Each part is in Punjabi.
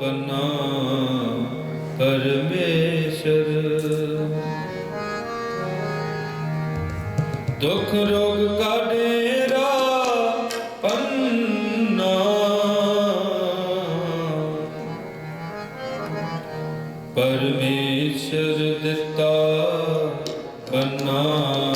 ਬਨਾ ਪਰਮੇਸ਼ਰ। ਦੁਖ ਰੋਗ ਕਾਢੇ ਰਾ ਪੰਨਾ। ਪਰਮੇਸ਼ਰ ਦਿੱਤਾ ਬਨਾ।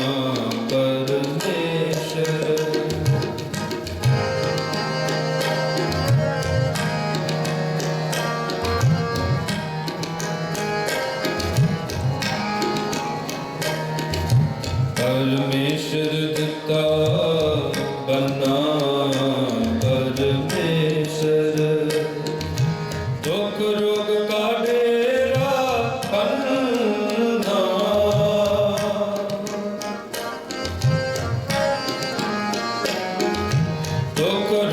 ਪਰਮੇਸ਼ਰ ਦਿੱਤਾ ਬੰਨਾ ਪਰਮੇਸ਼ਰ। ਦੁੱਖ ਰੋਗ ਕਾਢੇ ਰਾ ਬੰਨਾ। ਦੁੱਖ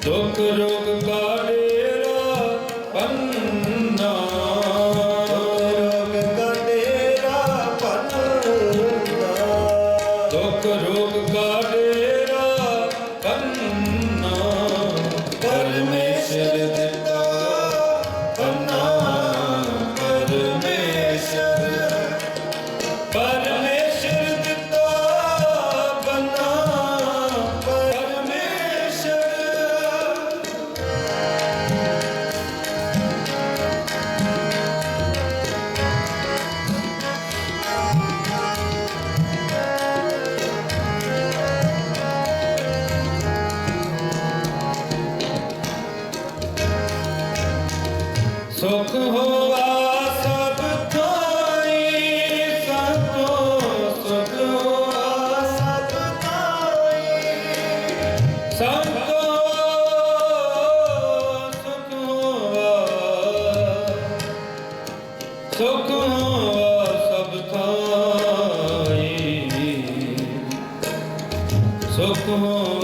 Tokurok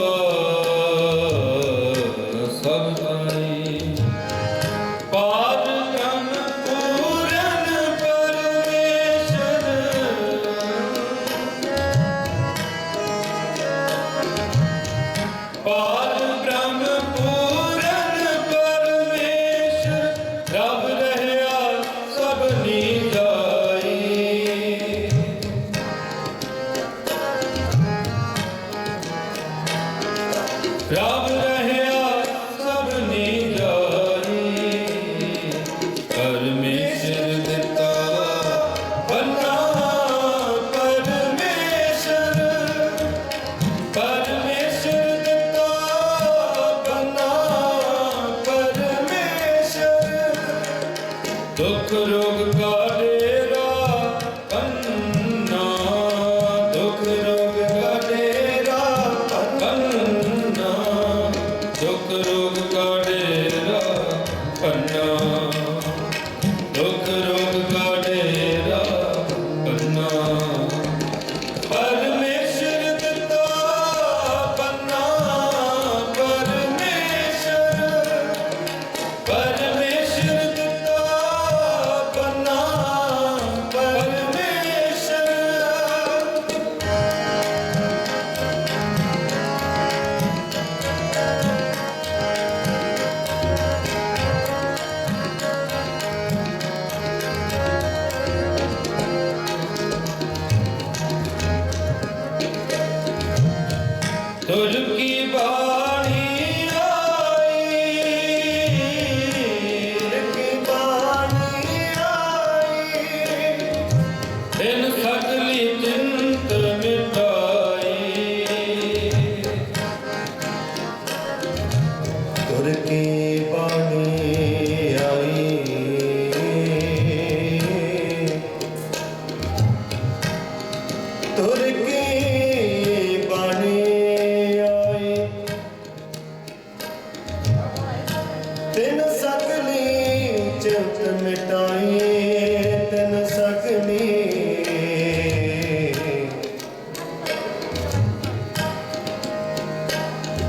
Oh.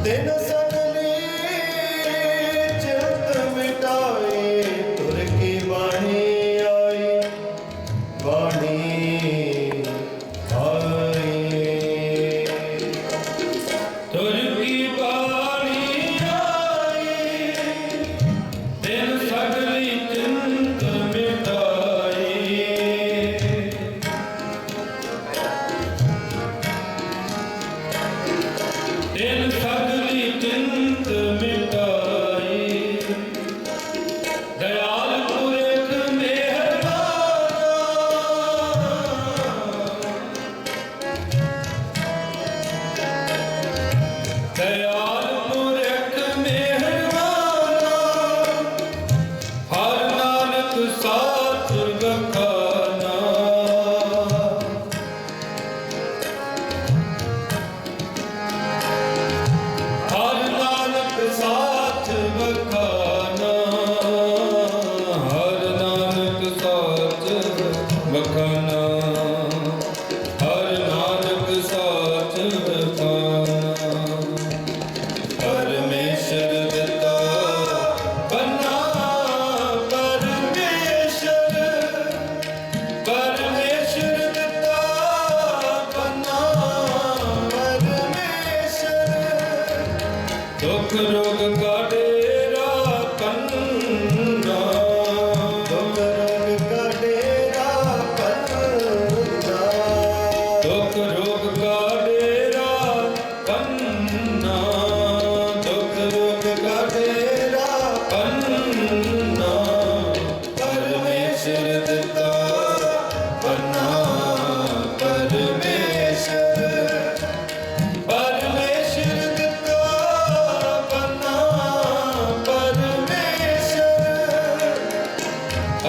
denen ਦੁੱਖ ਰੋਗ ਕਾਡੇਰਾ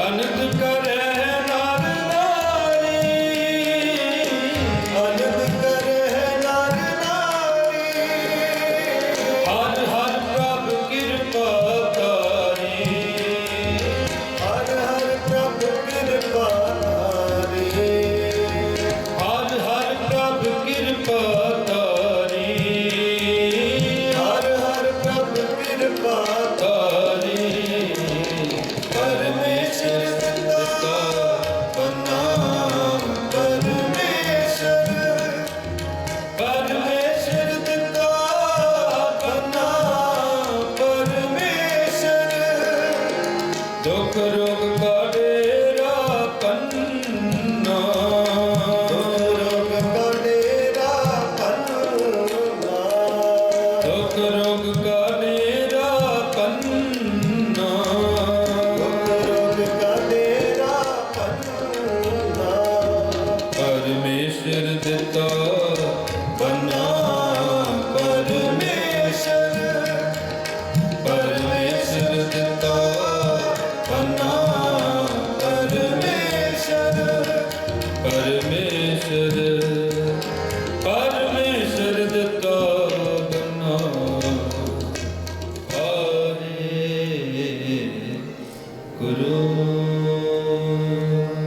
अनंत कर ਪਰਮੇਸ਼ਰ ਦੁੱਖ ਰੋਗ ਕਾ no, no.